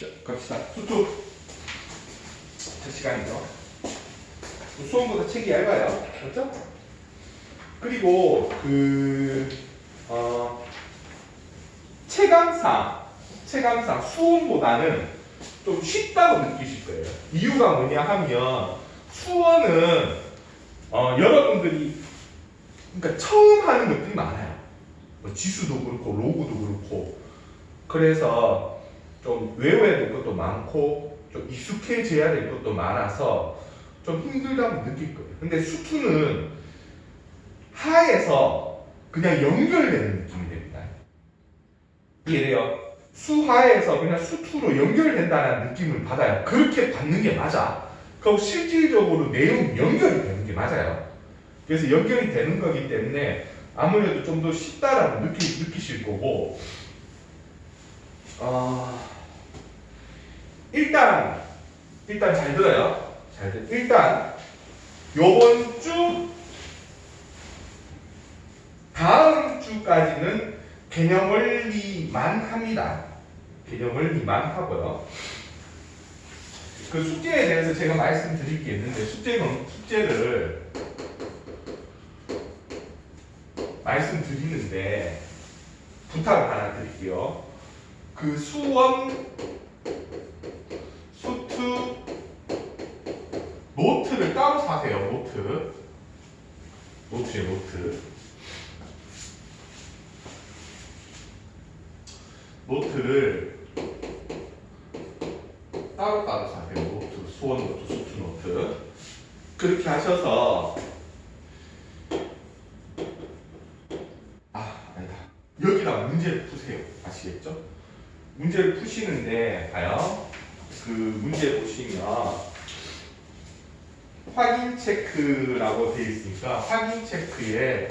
자, 갑시다. 수투. 첫 시간이죠. 수험보다 책이 얇아요. 맞죠? 그리고 그 어, 체감상 체감상 수원보다는 좀 쉽다고 느끼실 거예요. 이유가 뭐냐 하면 수원은 어, 여러분들이 그러니까 처음 하는 것들이 많아요. 뭐 지수도 그렇고 로그도 그렇고 그래서 좀 외워야 될 것도 많고 좀 익숙해져야 될 것도 많아서 좀 힘들다고 느낄 거예요. 근데 수투는 하에서 그냥 연결되는 느낌이 됩니다. 이해돼요? 수하에서 그냥 수투로 연결된다는 느낌을 받아요. 그렇게 받는 게 맞아. 그럼 실질적으로 내용 연결이 되는 게 맞아요. 그래서 연결이 되는 거기 때문에 아무래도 좀 더 쉽다라고 느끼, 느끼실 거고, 어, 일단, 일단 잘 들어요. 잘 들, 일단, 요번 주, 다음 주까지는 개념 원리만 합니다. 개념 원리만 하고요. 그 숙제에 대해서 제가 말씀드릴 게 있는데, 숙제는, 숙제를 말씀드리는데, 부탁을 하나 드릴게요. 그 수원, 노트. 노트에 노트. 노트를 따로따로 사세요. 노트, 수원 노트, 수투 노트. 그렇게 하셔서 아, 아니다. 여기다 문제를 푸세요. 아시겠죠? 문제를 푸시는데 봐요. 그 문제 보시면 확인 체크라고 되어 있으니까 확인 체크에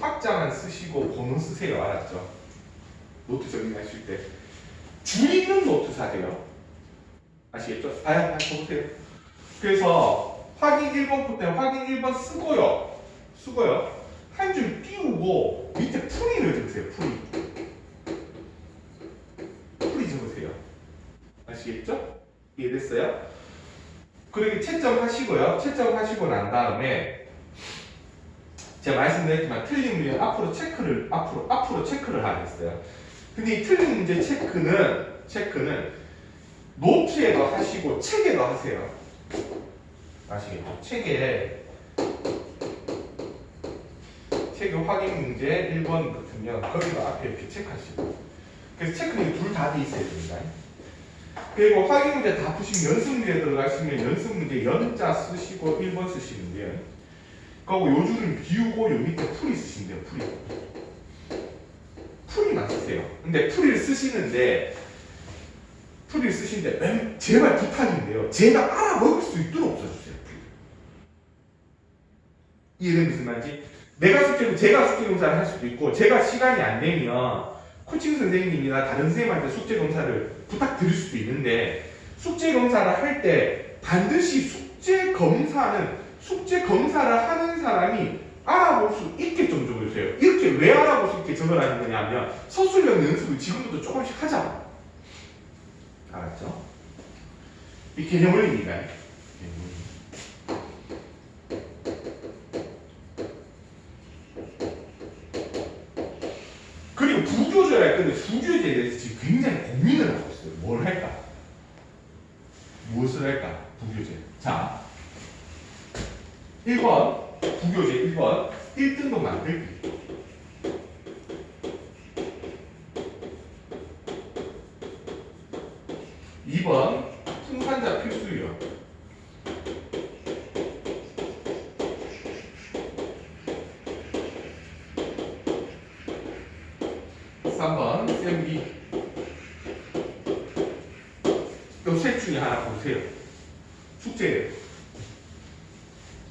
확장만 쓰시고 번호 쓰세요. 알았죠? 노트 정리하실 때 줄이는 노트 사세요. 아시겠죠? 아야, 아, 보세요. 그래서 확인 1번 부터 확인 1번 쓰고요. 쓰고요. 한 줄 띄우고 밑에 풀이를 적으세요. 풀이. 풀이 적으세요. 아시겠죠? 이해됐어요? 그리고 채점하시고요. 채점하시고 난 다음에 제가 말씀드렸지만 틀린 문제 앞으로 체크를 앞으로 앞으로 체크를 하겠어요. 근데 이 틀린 문제 체크는 체크는 노트에도 하시고 책에도 하세요. 아시겠죠? 책에 책의 확인 문제 1번 같으면 거기도 앞에 이렇게 체크하시고 그래서 체크는 둘 다 돼 있어야 됩니다. 그리고 확인 문제 다 푸시면 연습 문제 들어가시면 연습 문제 연자 쓰시고 1번 쓰시면 돼요. 그리고 요 줄은 비우고 요 밑에 풀이 쓰시면 돼요. 풀이. 풀이만 쓰세요. 근데 풀이를 쓰시는데 풀이를 쓰시는데 맨- 제발 부탁인데요. 제가 알아먹을 수 있도록 써주세요. 이해는 무슨 말인지? 내가 숙제를 제가 숙제 검사를 할 수도 있고 제가 시간이 안 되면 코칭 선생님이나 다른 선생님한테 숙제 검사를 부탁드릴 수도 있는데 숙제 검사를 할 때 반드시 숙제 검사는 숙제 검사를 하는 사람이 알아볼 수 있게 좀 적어주세요. 이렇게 왜 알아볼 수 있게 적어라는 거냐면 서술형 연습을 지금부터 조금씩 하자. 알았죠? 이 개념 원리입니다. 개념 원리. 그리고 부교재를 할 건데 부교재에 대해서 지금 굉장히 고민을 하고 있어요. 뭘 할까? 무엇을 할까? 부교재. 자, 1번 부교재 1번 1등급 만들기. 이번 풍산자 필수요. 3번 쌤비 요셋 중에 하나 보세요 숙제예요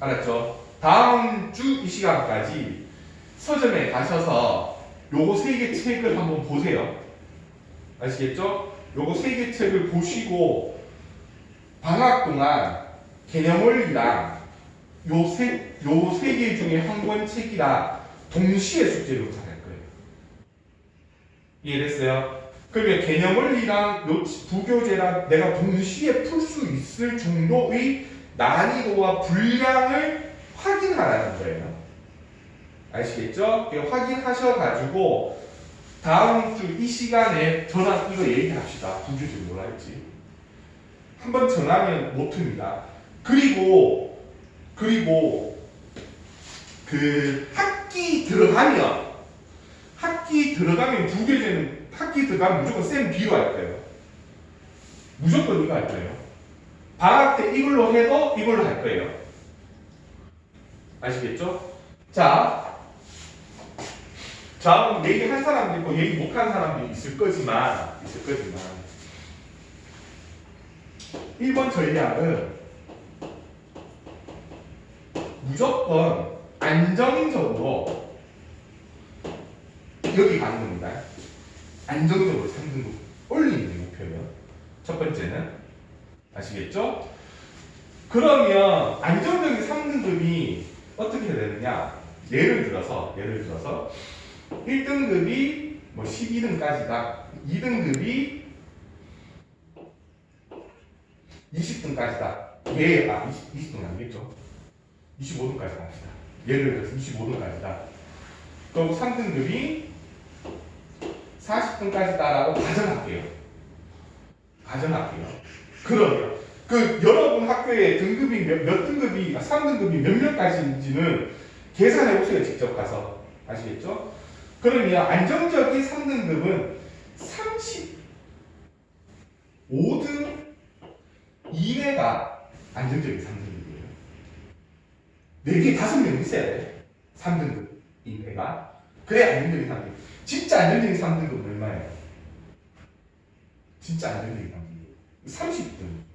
알았죠? 다음 주 이 시간까지 서점에 가셔서 요거 세 개 책을 한번 보세요 아시겠죠? 요거 세 개 책을 보시고 방학 동안 개념 원리랑 요세 요 세 개 중에 한 권 책이랑 동시에 숙제를 잘할 거예요 이해됐어요? 그러면 개념 원리랑 노치- 부교재랑 내가 동시에 풀 수 있을 정도의 난이도와 분량을 확인하라는 거예요. 아시겠죠? 그 확인하셔가지고 다음 주 이 시간에 저랑 이거 얘기합시다. 부교재 뭐라 했지? 한번 전하면 못 틉니다. 그리고 그리고 그 학기 들어가면 학기 들어가면 부교재는 학기 들어가면 무조건 쌤 B로 할 거예요. 무조건 이거 할 거예요. 방학 때 이걸로 해도 이걸로 할 거예요. 아시겠죠? 자, 자, 얘기 한 사람도 있고 얘기 못 한 사람도 있을 거지만 있을 거지만 1번 전략은 무조건 안정적으로 여기 가는 겁니다. 안정적으로 3등급 올리는 게 목표예요. 첫 번째는 아시겠죠? 그러면 안정적인 3등급이 어떻게 해야 되느냐? 예를 들어서 예를 들어서 1등급이 뭐 12등까지다. 2등급이 20등까지다. 예, 아 20, 20등 아니겠죠? 25등까지 갑시다. 예를 들어서 25등까지다. 그리고 3등급이 40등까지다라고 가정할게요. 가정할게요. 그러면 그 여러분 학교의 등급이 몇, 몇 등급이 3등급이 몇 명까지인지는 계산해 보세요. 직접 가서 아시겠죠? 그러면 안정적인 3등급은 35등 이내가 안정적인 3등급이에요. 4개, 5명 있어야 돼. 3등급 이내가. 그래 안정적인 3등급. 진짜 안정적인 3등급은 얼마예요? 진짜 안정적인 3등급. 30등.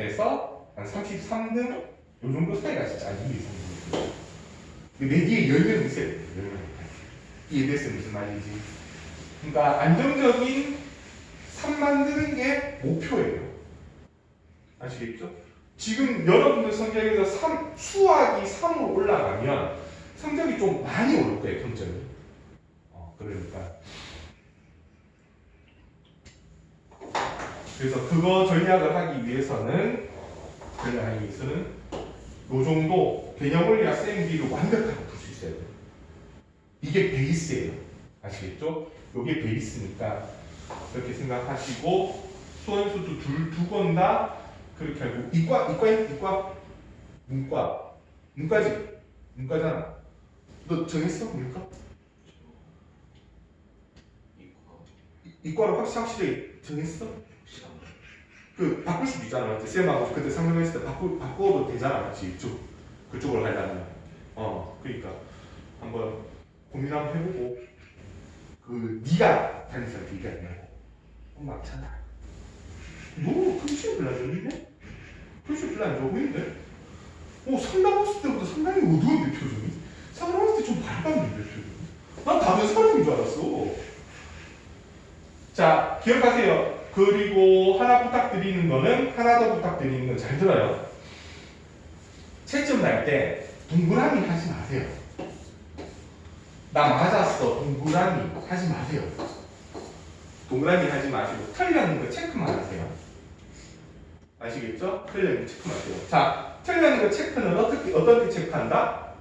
에서 한 33등 요 정도 사이가 진짜 안정적인 3등급. 4개에 10명 있어야 돼. 10명. 이해됐어요? 무슨 말인지. 그러니까 안정적인 3 만드는 게 목표예요. 아시겠죠? 지금 여러분들 성적에서 3, 수학이 3으로 올라가면 성적이 좀 많이 오를 거예요, 평점이. 어, 그러니까. 그래서 그거 전략을 하기 위해서는, 전략하기 위해서는 요 정도 개념 원리와 쌤비를 완벽하게 풀수 있어야 돼요. 이게 베이스예요. 아시겠죠? 요게 베이스니까 그렇게 생각하시고 수원수도 둘, 두건 다 그렇게 하고 이과, 이과, 이과, 문과, 문과지? 문과잖아. 너 정했어? 문과? 이- 이과로 확, 확실히 정했어? 그 바꿀 수도 있잖아, 맞지? 쌤하고 그때 상담했을 때 바꾸, 바꿔도 되잖아? 이쪽 그쪽으로 가려면 어, 그러니까 한번 고민 한번 해보고 그 네가 다니는 네가 있냐고 엄마 많잖아 너 글씨 별로 안 좋은데? 글씨 별로 안 좋아 보이는데? 어 상담했을 때보다 상당히 어두운데 표정이? 상담했을 때 좀 밝았는데 표정이? 난 다른 사람인 줄 알았어 자 기억하세요 그리고 하나 부탁드리는 거는 하나 더 부탁드리는 건 잘 들어요 채점 날 때 동그라미 하지 마세요 나 맞았어 동그라미 하지 마세요 동그라미 하지 마시고 틀렸는 거 체크만 하세요 아시겠죠? 틀렸는 거 체크만 하세요 자 틀렸는 거 체크는 어떻게 어떤 때 체크한다?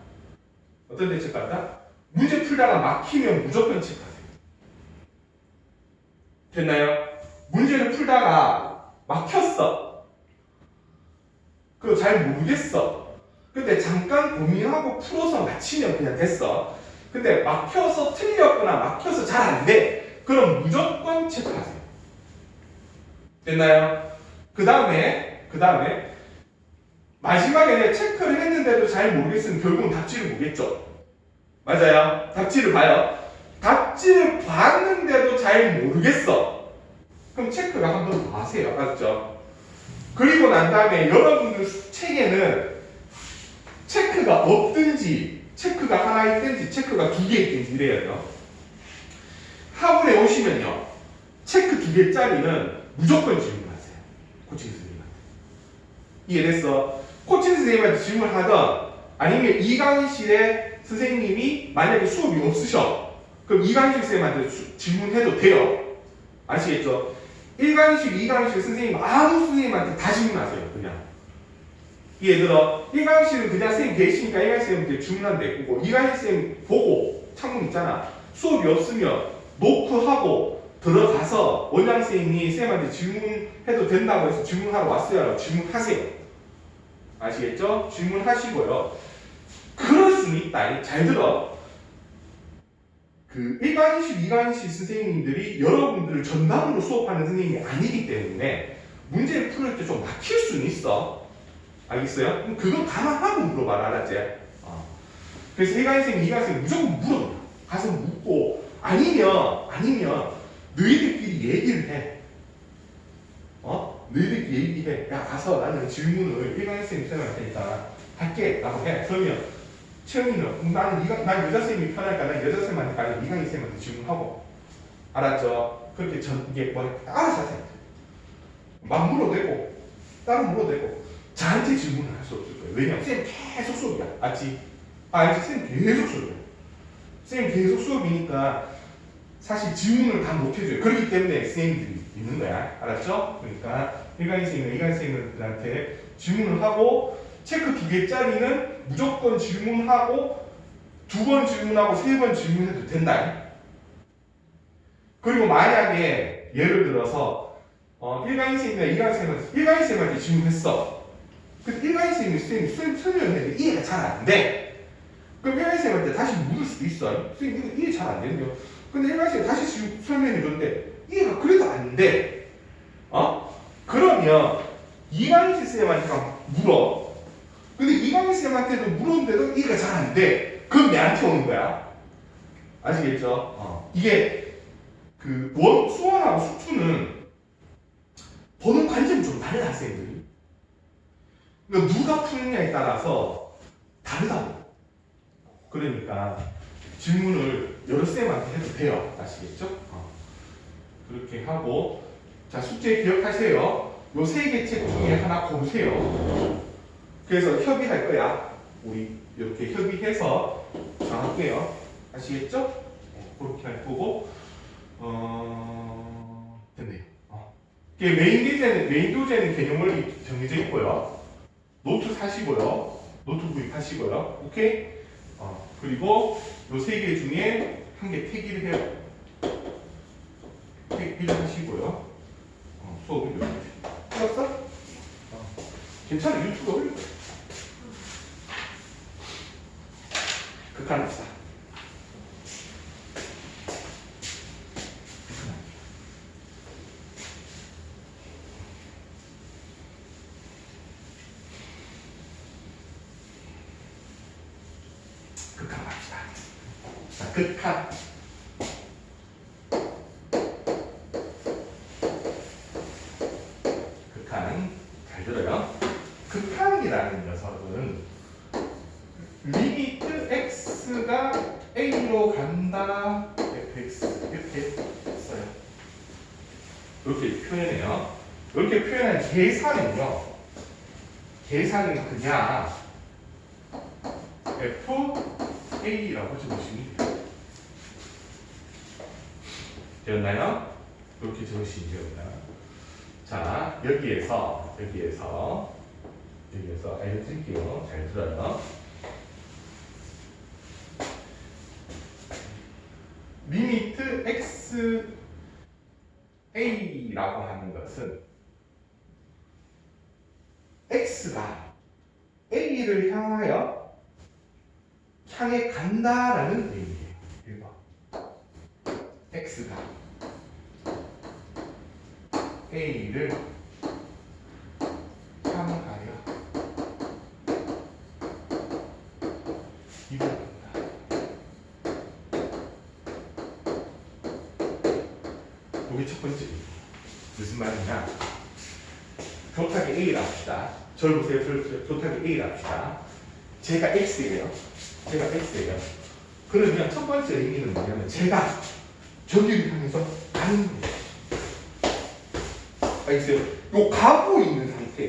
어떤 때 체크한다? 문제 풀다가 막히면 무조건 체크하세요 됐나요? 문제를 풀다가 막혔어 그거 잘 모르겠어 근데 잠깐 고민하고 풀어서 맞히면 그냥 됐어 근데 막혀서 틀렸거나 막혀서 잘 안 돼. 그럼 무조건 체크하세요. 됐나요? 그 다음에 그 다음에 마지막에 체크를 했는데도 잘 모르겠으면 결국은 답지를 보겠죠. 맞아요. 답지를 봐요. 답지를 봤는데도 잘 모르겠어. 그럼 체크가 한번 더 하세요. 맞죠? 그리고 난 다음에 여러분들 책에는 체크가 없든지 체크가 하나 있든지 체크가 두 개 있든지 이래야 돼요. 학원에 오시면요. 체크 두 개짜리는 무조건 질문하세요. 코칭 선생님한테. 이해됐어? 코칭 선생님한테 질문하던 아니면 이 강의실에 선생님이 만약에 수업이 없으셔. 그럼 이강식 쌤한테 수- 질문해도 돼요. 아시겠죠? 1강식, 2강식 선생님 아무 선생님한테 다 질문하세요. 그냥. 예를 들어 1강식은 그냥 쌤 계시니까 1강식 쌤한테 질문하면 되고 2강식 쌤 보고 창문 있잖아. 수업이 없으면 노크하고 들어가서 원장 쌤이 쌤한테 질문해도 된다고 해서 질문하러 왔어요. 질문하세요. 아시겠죠? 질문하시고요. 그럴 수는 있다. 잘 들어. 그 1강의실, 2강의실 선생님들이 여러분들을 전담으로 수업하는 선생님이 아니기 때문에 문제를 풀때좀 막힐 수는 있어. 알겠어요? 그럼 그건 감안하고 물어봐라, 알았지? 어. 그래서 1강의생, 2강의생 무조건 물어. 가서 묻고, 아니면, 아니면, 너희들끼리 얘기를 해. 어? 너희들끼리 얘기해. 야, 가서 나는 질문을 1강의생 쌤할 테니까 할게. 라고 해. 그러면, 채영이는 음, 나는 이가 난 여자 쌤이 편할까? 난 여자 쌤한테 가서 이강희 쌤한테 질문하고 알았죠? 그렇게 전 이게 뭐 알아서 하세요. 막 물어도 되고 따로 물어도 되고 저한테 질문을 할 수 없을 거예요. 왜냐면 쌤 계속 수업이야. 알지? 아, 알지? 쌤 계속 수업이야. 쌤 계속 수업이니까 사실 질문을 다 못 해줘요. 그렇기 때문에 쌤들이 있는 거야. 알았죠? 그러니까 일강희 쌤이나 이강희 쌤들한테 질문을 하고 체크 두 개짜리는 무조건 질문하고 두 번 질문하고 세 번 질문해도 된다. 그리고 만약에 예를 들어서 어, 일강인 쌤이나 이강인 쌤한테 일강인 쌤한테 질문했어. 근데 일강인 쌤이 쌤이 쌤 설명했는데 이해가 잘 안 돼. 그럼 일강인 쌤한테 다시 물을 수도 있어. 쌤 이거 이해 잘 안 되는데요. 근데 일강인 쌤이 다시 질- 설명해줬는데 이해가 그래도 안 돼. 어? 그러면 이강인 쌤한테 막 물어. 근데 이강인 쌤한테도 물었는데도 이해가 잘 안 돼. 그럼 내한테 오는 거야. 아시겠죠? 어. 이게 그 원, 수원하고 수투는 보는 관점이 좀 달라, 학생들이. 그러니까 누가 푸느냐에 따라서 다르다고. 그러니까 질문을 여러 쌤한테 해도 돼요. 아시겠죠? 어. 그렇게 하고 자 숙제 기억하세요. 요 세 개 책 중에 하나 고르세요. 그래서 협의할 거야. 우리 이렇게 협의해서 정할게요. 아시겠죠? 어, 그렇게 할 거고 어 됐네요. 어. 메인 교재는 메인 교재는 개념 원리 정해져 있고요. 노트 사시고요. 노트 구입하시고요. 오케이? 어, 그리고 요 세 개 중에 한 개 태기를 해요. 태기를 하시고요. 어, 수업을 이렇게 풀었어? 어. 괜찮아 유튜브 올릴 거야. 극한합시다. 극한합시다. 자, 극한. 극한. 잘 들어요. 극한이라는 녀석은 리미트 x가 a로 간다 fx 이렇게 써요. 이렇게 표현해요. 이렇게 표현한 계산은요. 계산은 그냥 f a라고 적으시면 돼요. 되었나요? 이렇게 적으시면 됩니다. 자 여기에서 여기에서 여기에서 알려드릴게요. 잘 들어요. 리미트 x a라고 하는 것은 x가 a를 향하여 향해 간다라는 의미예요. 1번. x가 a를 향하여 이동한다. 이게 첫 번째 무슨 말이냐? 교탁의 A라 합시다. 저를 보세요. 저를 교탁의 A라 합시다. 제가 X예요. 제가 X예요. 그러면 첫 번째 의미는 뭐냐면 제가 저기를 향해서 가는 거예요. 알겠어요? 요 가고 있는